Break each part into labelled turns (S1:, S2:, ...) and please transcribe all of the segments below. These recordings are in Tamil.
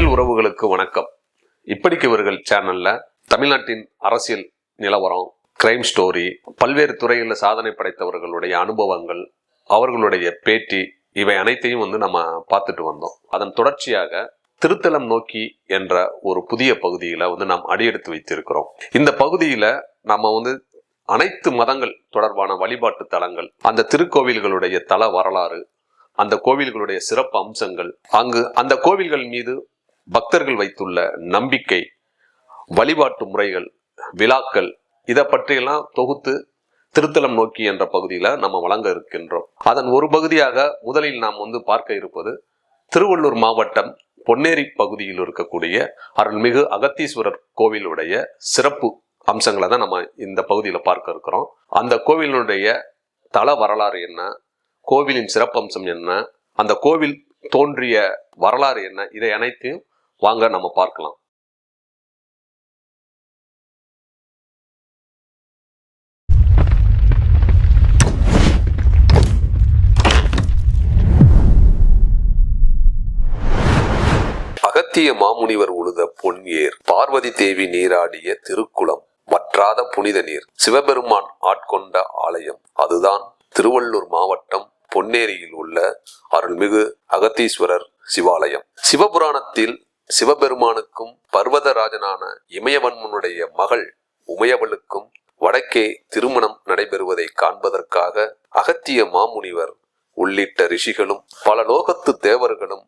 S1: தமிழ் உறவுகளுக்கு வணக்கம். இப்படிக்கு இவர்கள் சேனல்ல தமிழ்நாட்டின் அரசியல் நிலவரம் கிரைம் ஸ்டோரி பல்வேறு துறைகளில் சாதனை படைத்தவர்களுடைய அனுபவங்கள் அவர்களுடைய பேட்டி இவை அனைத்தையும் வந்து நம்ம பார்த்துட்டு வந்தோம். அதன் தொடர்ச்சியாக திருத்தலம் நோக்கி என்ற ஒரு புதிய பகுதியில வந்து நாம் அடியெடுத்து வைத்திருக்கிறோம். இந்த பகுதியில நம்ம வந்து அனைத்து மதங்கள் தொடர்பான வழிபாட்டு தலங்கள் அந்த திருக்கோவில்களுடைய தல வரலாறு அந்த கோவில்களுடைய சிறப்பு அம்சங்கள் அங்கு அந்த கோவில்கள் மீது பக்தர்கள் வைத்துள்ள நம்பிக்கை வழிபாட்டு முறைகள் விழாக்கள் இதை பற்றியெல்லாம் தொகுத்து திருத்தலம் நோக்கி என்ற பகுதியில் நம்ம வழங்க இருக்கின்றோம். அதன் ஒரு பகுதியாக முதலில் நாம் வந்து பார்க்க இருப்பது திருவள்ளூர் மாவட்டம் பொன்னேரி பகுதியில் இருக்கக்கூடிய அருள்மிகு அகத்தீஸ்வரர் கோவிலுடைய சிறப்பு அம்சங்களை தான் நம்ம இந்த பகுதியில் பார்க்க இருக்கிறோம். அந்த கோவிலினுடைய தல வரலாறு என்ன? கோவிலின் சிறப்பம்சம் என்ன? அந்த கோவில் தோன்றிய வரலாறு என்ன? இதை அனைத்தையும் வாங்க நம்ம பார்க்கலாம். அகத்திய மாமுனிவர் உழுத பொன்ஏர் பார்வதி தேவி நீராடிய திருக்குளம் வற்றாத புனித நீர் சிவபெருமான் ஆட்கொண்ட ஆலயம். அதுதான் திருவள்ளூர் மாவட்டம் பொன்னேரியில் உள்ள அருள்மிகு அகத்தீஸ்வரர் சிவாலயம். சிவபுராணத்தில் சிவபெருமானுக்கும் பர்வதராஜனான இமயவன்மனுடைய மகள் உமையவளுக்கும் வடக்கே திருமணம் நடைபெறுவதை காண்பதற்காக அகத்திய மாமுனிவர் உள்ளிட்ட ரிஷிகளும் பல லோகத்து தேவர்களும்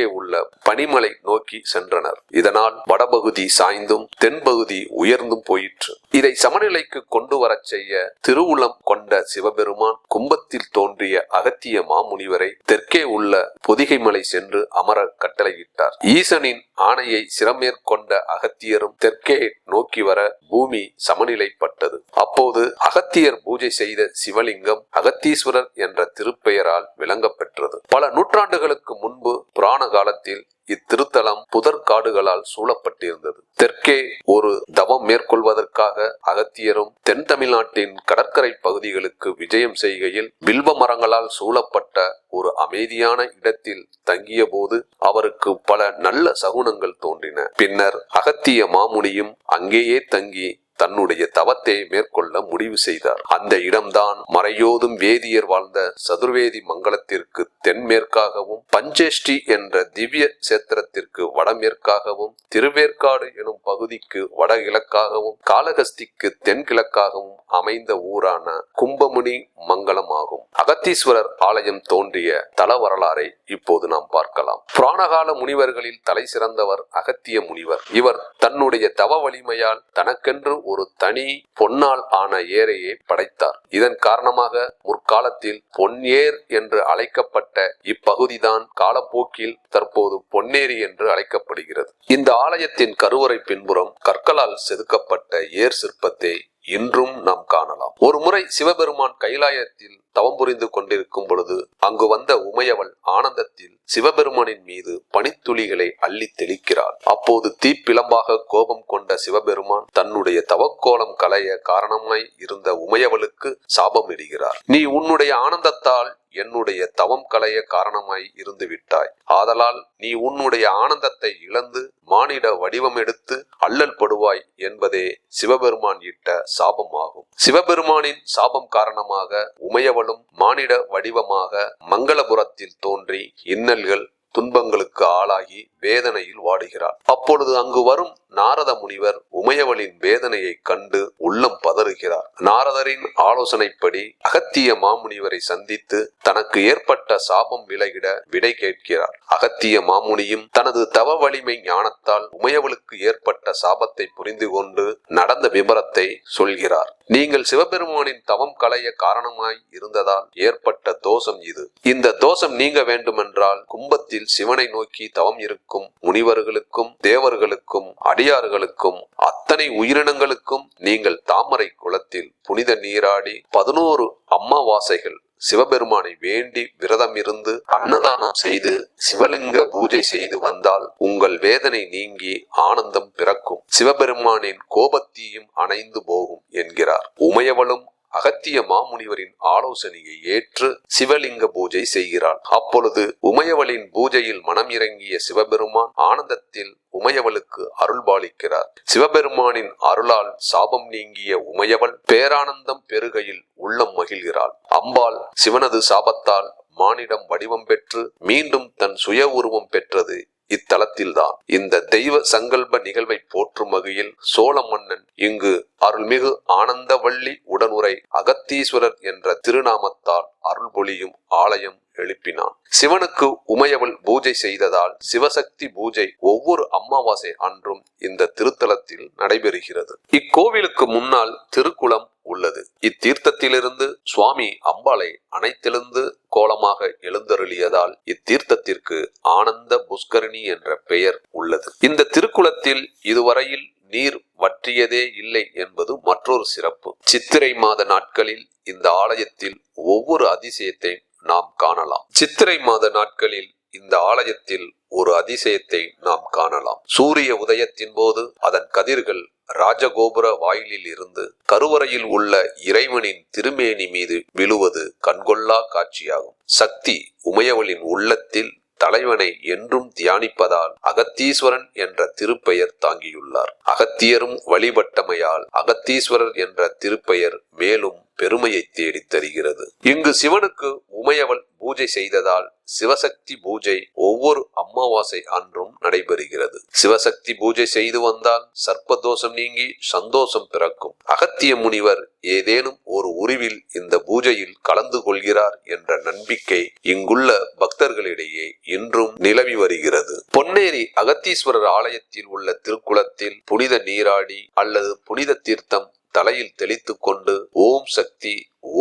S1: தெற்கே உள்ள பனிமலை நோக்கி சென்றனர். இதனால் வடபகுதி சாய்ந்தும் தென்பகுதி உயர்ந்தும் போயிற்று. இதை சமநிலைக்கு கொண்டு வரச் செய்ய திருவுளம் கொண்ட சிவபெருமான் கும்பத்தில் தோன்றிய அகத்திய மாமுனிவரை தெற்கே உள்ள பொதிகை மலை சென்று அமர கட்டளையிட்டார். ஈசனின் ஆணையை சிரமேற்கொண்ட அகத்தியரும் தெற்கே நோக்கி வர பூமி சமநிலைப்பட்டது. அப்போது அகத்தியர் பூஜை செய்த சிவலிங்கம் அகத்தீஸ்வரர் என்ற திருப்பெயரால் விளங்கப்பெற்றது பல நூற்றாண்டுகளுக்கு முன்பு புராண காலத்தில் இத்திருத்தலம் புதற்காடுகளால் சூழப்பட்டிருந்தது. தெற்கே ஒரு தவம் மேற்கொள்வதற்காக அகத்தியரும் தென் தமிழ்நாட்டின் கடற்கரை பகுதிகளுக்கு விஜயம் செய்கையில் வில்வ மரங்களால் சூழப்பட்ட ஒரு அமைதியான இடத்தில் தங்கிய போது அவருக்கு பல நல்ல சகுனங்கள் தோன்றின. பின்னர் அகத்திய மாமுனியும் அங்கேயே தங்கி தன்னுடைய தவத்தை மேற்கொள்ள முடிவு செய்தார். அந்த இடம்தான் மறையோதும் வேதியர் வாழ்ந்த சதுர்வேதி மங்கலத்திற்கு தென்மேற்காகவும் பஞ்சேஷ்டி என்ற திவ்ய சேத்திரத்திற்கு வடமேற்காகவும் திருவேற்காடு எனும் பகுதிக்கு வடகிழக்காகவும் காலகஸ்திக்கு தென்கிழக்காகவும் அமைந்த ஊரான கும்பமுனி மங்கலம் ஆகும் அகத்தீஸ்வரர் ஆலயம் தோன்றிய தல வரலாறை இப்போது நாம் பார்க்கலாம். புராணகால முனிவர்களில் தலை சிறந்தவர் அகத்திய முனிவர். இவர் தன்னுடைய தவ வலிமையால் தனக்கென்று ஒரு தனி பொன்னால் ஆன ஏரையை படைத்தார். இதன் காரணமாக முற்காலத்தில் பொன்னேர் என்று அழைக்கப்பட்ட இப்பகுதிதான் காலப்போக்கில் தற்போது பொன்னேரி என்று அழைக்கப்படுகிறது. இந்த ஆலயத்தின் கருவறை பின்புறம் கற்களால் செதுக்கப்பட்ட ஏர் சிற்பத்தை இன்றும் நாம் காணலாம். ஒரு முறை சிவபெருமான் கைலாயத்தில் தவம் புரிந்து கொண்டிருக்கும் பொழுது அங்கு வந்த உமையவள் ஆனந்தத்தில் சிவபெருமானின் மீது பனித்துளிகளை அள்ளி தெளிக்கிறாள். அப்போது தீப்பிளம்பாக கோபம் கொண்ட சிவபெருமான் தன்னுடைய தவக்கோலம் களைய காரணமாய் இருந்த உமையவளுக்கு சாபம் இடுகிறார் நீ உன்னுடைய ஆனந்தத்தால் என்னுடைய தவம் களைய காரணமாய் இருந்து விட்டாய். ஆதலால் நீ உன்னுடைய ஆனந்தத்தை இழந்து மானிட வடிவம் எடுத்து அல்லல் படுவாய் என்பதே சிவபெருமான் இட்ட சாபமாகும். சிவபெருமானின் சாபம் காரணமாக உமையவளும் மானிட வடிவமாக மங்களபுரத்தில் தோன்றி இன்னல்கள் துன்பங்களுக்கு ஆளாகி வேதனையில் வாடுகிறார். அப்பொழுது அங்கு வரும் நாரத முனிவர் உமையவளின் வேதனையை கண்டு உள்ளம் பதறுகிறார். நாரதரின் ஆலோசனைப்படி அகத்திய மாமுனிவரை சந்தித்து தனக்கு ஏற்பட்ட சாபம் விலகிட விடை கேட்கிறார். அகத்திய மாமுனியும் தனது தவ வலிமை ஞானத்தால் உமையவளுக்கு ஏற்பட்ட சாபத்தை புரிந்து கொண்டு நடந்த விபரத்தை சொல்கிறார். நீங்கள் சிவபெருமானின் தவம் களைய காரணமாய் இருந்ததால் ஏற்பட்ட தோஷம் இது. இந்த தோஷம் நீங்க வேண்டுமென்றால் கும்பத்தில் சிவனை நோக்கி தவம் இருக்கும் முனிவர்களுக்கும் தேவர்களுக்கும் அடியார்களுக்கும் அத்தனை உயிரினங்களுக்கும் நீங்கள் தாமரை குளத்தில் புனித நீராடி பதினோரு அம்மாவாசைகள் சிவபெருமானை வேண்டி விரதம் இருந்து அன்னதானம் செய்து சிவலிங்க பூஜை செய்து வந்தால் உங்கள் வேதனை நீங்கி ஆனந்தம் பிறக்கும். சிவபெருமானின் கோபத்தீயும் அணைந்து போகும் என்கிறார். உமையவளும் அகத்திய மாமுனிவரின் ஆலோசனையை ஏற்று சிவலிங்க பூஜை செய்கிறாள். அப்பொழுது உமையவளின் பூஜையில் மனம் இறங்கிய சிவபெருமான் ஆனந்தத்தில் உமையவளுக்கு அருள்பாலிக்கிறார். சிவபெருமானின் அருளால் சாபம் நீங்கிய உமையவள் பேரானந்தம் பெருகையில் உள்ளம் மகிழ்கிறாள். அம்பாள் சிவனது சாபத்தால் மானிடம் வடிவம் பெற்று மீண்டும் தன் சுய உருவம் பெற்றது. இத்தலத்தில்தான். இந்த தெய்வ சங்கல்ப நிகழ்வை போற்றும் வகையில் சோழ மன்னன் இங்கு அருள்மிகு ஆனந்தவள்ளி உடனுரை அகத்தீஸ்வரர் என்ற திருநாமத்தால் அருள்பொழியும் ஆலயம் எழுப்பினான். சிவனுக்கு உமையவள் பூஜை செய்ததால் சிவசக்தி பூஜை ஒவ்வொரு அமாவாசை அன்றும் இந்த திருத்தலத்தில் நடைபெறுகிறது. இக்கோவிலுக்கு முன்னால் திருக்குளம் உள்ளது. இத்தீர்த்தத்திலிருந்து சுவாமி அம்பாளை அனைத்தெழுந்து கோலமாக எழுந்தருளியதால் இத்தீர்த்தத்திற்கு ஆனந்த புஷ்கரணி என்ற பெயர் உள்ளது. இந்த திருக்குளத்தில் இதுவரையில் நீர் வற்றியதே இல்லை என்பது மற்றொரு சிறப்பு. சித்திரை மாத நாட்களில் இந்த ஆலயத்தில் ஒவ்வொரு அதிசயத்தை நாம் காணலாம். சித்திரை மாத நாட்களில் இந்த ஆலயத்தில் ஒரு அதிசயத்தை நாம் காணலாம். சூரிய உதயத்தின் போது அதன் கதிர்கள் ராஜகோபுர வாயிலில் இருந்து கருவறையில் உள்ள இறைவனின் திருமேனி மீது விழுவது கண்கொள்ளா காட்சியாகும். சக்தி உமையவளின் உள்ளத்தில் தலைவனை என்றும் தியானிப்பதால் அகத்தீஸ்வரன் என்ற திருப்பெயர் தாங்கியுள்ளார். அகத்தியரும் வழிபட்டமையால் அகத்தீஸ்வரர் என்ற திருப்பெயர் மேலும் பெருமையை தேடித் தருகிறது. இங்கு சிவனுக்கு உமையவள் பூஜை செய்ததால் சிவசக்தி பூஜை ஒவ்வொரு அமாவாசை அன்றும் நடைபெறுகிறது. சிவசக்தி பூஜை செய்து வந்தால் சர்ப்பதோஷம் நீங்கி சந்தோஷம் பிறக்கும். அகத்திய முனிவர் ஏதேனும் ஒரு உருவில் இந்த பூஜையில் கலந்து கொள்கிறார் என்ற நம்பிக்கை இங்குள்ள பக்தர்களிடையே இன்றும் நிலவி வருகிறது. பொன்னேரி அகத்தீஸ்வரர் ஆலயத்தில் உள்ள திருக்குளத்தில் புனித நீராடி அல்லது புனித தீர்த்தம் தலையில் தெளித்து கொண்டு ஓம் சக்தி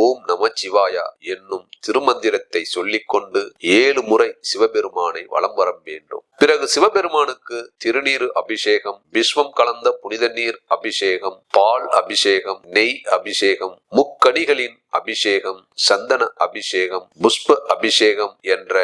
S1: ஓம் நமச்சிவாயா என்னும் திருமந்திரத்தை சொல்லிக்கொண்டு ஏழு முறை சிவபெருமானை வலம் வர வேண்டும். பிறகு சிவபெருமானுக்கு திருநீரு அபிஷேகம் விஸ்வம் கலந்த புனித நீர் அபிஷேகம் பால் அபிஷேகம் நெய் அபிஷேகம் முக்கணிகளின் அபிஷேகம் சந்தன அபிஷேகம் புஷ்ப அபிஷேகம் என்ற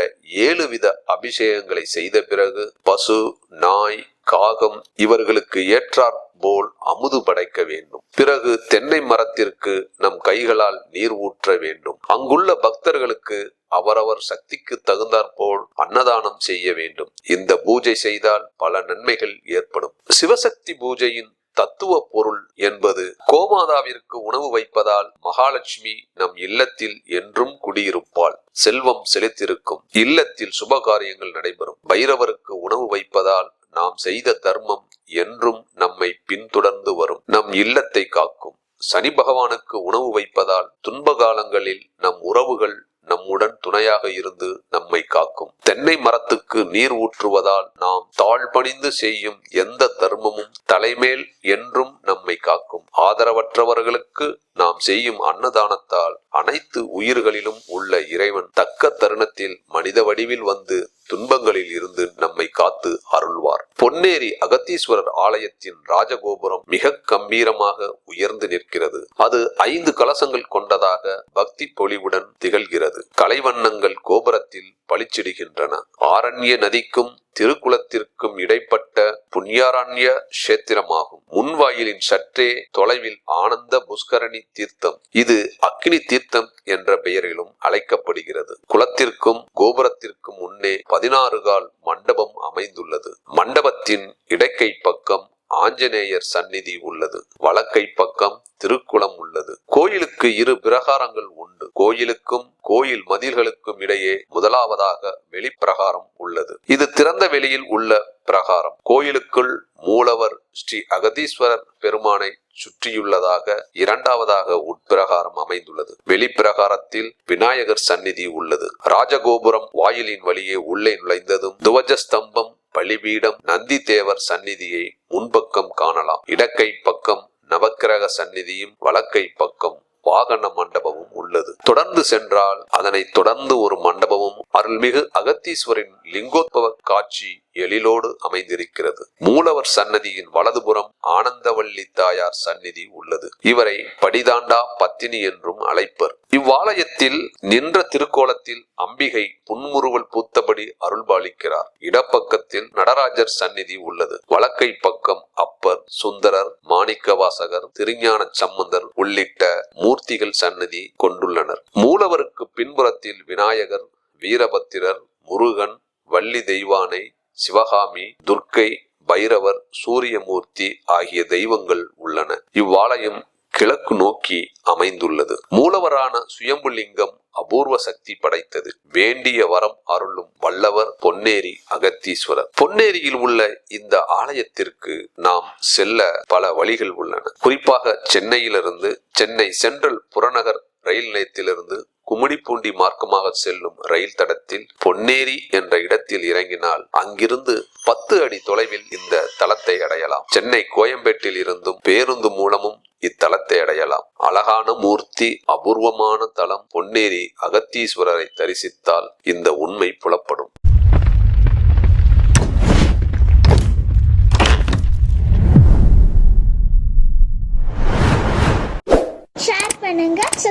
S1: ஏழு வித அபிஷேகங்களை செய்த பிறகு பசு நாய் காகம் இவர்களுக்கு ஏற்றாற் போல் அமுது படைக்க வேண்டும். பிறகு தென்னை மரத்திற்கு நம் கைகளால் நீர் ஊற்ற வேண்டும். அங்குள்ள பக்தர்களுக்கு அவரவர் சக்திக்கு தகுந்தாற்போல் அன்னதானம் செய்ய வேண்டும். இந்த பூஜை செய்தால் பல நன்மைகள் ஏற்படும். சிவசக்தி பூஜையின் தத்துவ பொருள் என்பது கோமாதாவிற்கு உணவு வைப்பதால் மகாலட்சுமி நம் இல்லத்தில் என்றும் குடியிருப்பாள். செல்வம் செழித்திருக்கும். இல்லத்தில் சுப காரியங்கள் நடைபெறும். பைரவருக்கு உணவு வைப்பதால் நாம் செய்த தர்மம் என்றும் நம்மை பின்தொடர்ந்து வரும். நம் இல்லத்தை காக்கும். சனி பகவானுக்கு உணவு வைப்பதால் துன்ப காலங்களில் நம் உறவுகள் நம்முடன் துணையாக இருந்து நம்மை காக்கும். தென்னை மரத்துக்கு நீர் ஊற்றுவதால் நாம் தாழ்பணிந்து செய்யும் எந்த தர்மமும் தலைமேல் என்றும் நம்மை காக்கும். ஆதரவற்றவர்களுக்கு நாம் செய்யும் அன்னதானத்தால் அனைத்து உயிர்களிலும் உள்ள இறைவன் தக்க தருணத்தில் மனித வடிவில் வந்து துன்பங்களில் இருந்து நம்மை காத்து அருள்வார். பொன்னேரி அகத்தீஸ்வரர் ஆலயத்தின் ராஜகோபுரம் மிக கம்பீரமாக உயர்ந்து நிற்கிறது. அது ஐந்து கலசங்கள் கொண்டதாக பக்தி பொலிவுடன் திகழ்கிறது. கலைவண்ணங்கள் கோபுரத்தில் பளிச்சிடுகின்றன. ஆரண்ய நதிக்கும் திருக்குளத்திற்கும் இடைப்பட்ட புண்ணியாரண்ய கஷேத்திரமாகும். முன்வாயிலின் சற்றே தொலைவில் ஆனந்த புஷ்கரணி தீர்த்தம். இது அக்னி தீர்த்தம் என்ற பெயரிலும் அழைக்கப்படுகிறது. குளத்திற்கும் கோபுரத்திற்கும் முன்னே பதினாறு கால் மண்டபம் அமைந்துள்ளது. மண்டபத்தின் இடக்கை பக்கம் ஆஞ்சநேயர் சந்நிதி உள்ளது. வழக்கை பக்கம் திருக்குளம் உள்ளது. கோயிலுக்கு இரு பிரகாரங்கள் உண்டு. கோயிலுக்கும் கோயில் மதில்களுக்கும் இடையே முதலாவதாக வெளிப்பிரகாரம் உள்ளது. இது திறந்த வெளியில் உள்ள பிரகாரம். கோயிலுக்குள் மூலவர் ஸ்ரீ அகதீஸ்வரர் பெருமானை சுற்றியுள்ளதாக இரண்டாவதாக உட்பிரகாரம் அமைந்துள்ளது. வெளிப்பிரகாரத்தில் விநாயகர் சந்நிதி உள்ளது. ராஜகோபுரம் வாயிலின் வழியே உள்ளே நுழைந்ததும் துவஜ ஸ்தம்பம் பலிபீடம் நந்திதேவர் சந்நிதியை முன்பக்கம் காணலாம். இடக்கை பக்கம் நவக்கிரக சந்நிதியும் வலக்கை பக்கம் வாகன மண்டபமும் உள்ளது. தொடர்ந்து சென்றால் அதனை தொடர்ந்து ஒரு மண்டபமும் அருள்மிகு அகத்தீஸ்வரின் லிங்கோத்பவ காட்சி எழிலோடு அமைந்திருக்கிறது. மூலவர் சன்னதியின் வலதுபுறம் ஆனந்தவள்ளி தாயார் சந்நிதி உள்ளது. இவரை படிதாண்டா பத்தினி என்றும் அழைப்பர். இவ்வாலயத்தில் நின்ற திருக்கோலத்தில் அம்பிகை புன்முறுவல் பூத்தபடி அருள்பாலிக்கிறார். இடப்பக்கத்தில் நடராஜர் சந்நிதி உள்ளது. வழக்கை பக்கம் அப்பர் சுந்தரர் மாணிக்கவாசகர் திருஞான சம்பந்தர் உள்ளிட்ட மூர்த்திகள் சந்நிதி கொண்டுள்ளனர். மூலவருக்கு பின்புறத்தில் விநாயகர் வீரபத்திரர் முருகன் வள்ளி தெய்வானை சிவகாமி துர்க்கை பைரவர் சூரியமூர்த்தி ஆகிய தெய்வங்கள் உள்ளன. இவ்வாலயம் கிழக்கு நோக்கி அமைந்துள்ளது. மூலவரான சுயம்புலிங்கம் அபூர்வ சக்தி படைத்தது. வேண்டிய வரம் அருளும் வல்லவர் பொன்னேரி அகத்தீஸ்வரர். பொன்னேரியில் உள்ள இந்த ஆலயத்திற்கு நாம் செல்ல பல வழிகள் உள்ளன. குறிப்பாக சென்னையிலிருந்து சென்னை சென்ட்ரல் புறநகர் ரயில் நிலையத்திலிருந்து கும்மிடிப்பூண்டி மார்க்கமாக செல்லும் ரயில் தடத்தில் பொன்னேரி என்ற இடத்தில் இறங்கினால் அங்கிருந்து பத்து அடி தொலைவில் இந்த தளத்தை அடையலாம். சென்னை கோயம்பேட்டில் இருந்தும் பேருந்து மூலமும் இத்தலத்தை அடையலாம். அழகான மூர்த்தி அபூர்வமான தலம் பொன்னேரி அகத்தீஸ்வரரை தரிசித்தால் இந்த உண்மை புலப்படும்.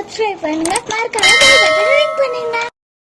S2: சப்ஸ்கிரைப் பண்ணுங்க மறக்காம பண்ணுங்க.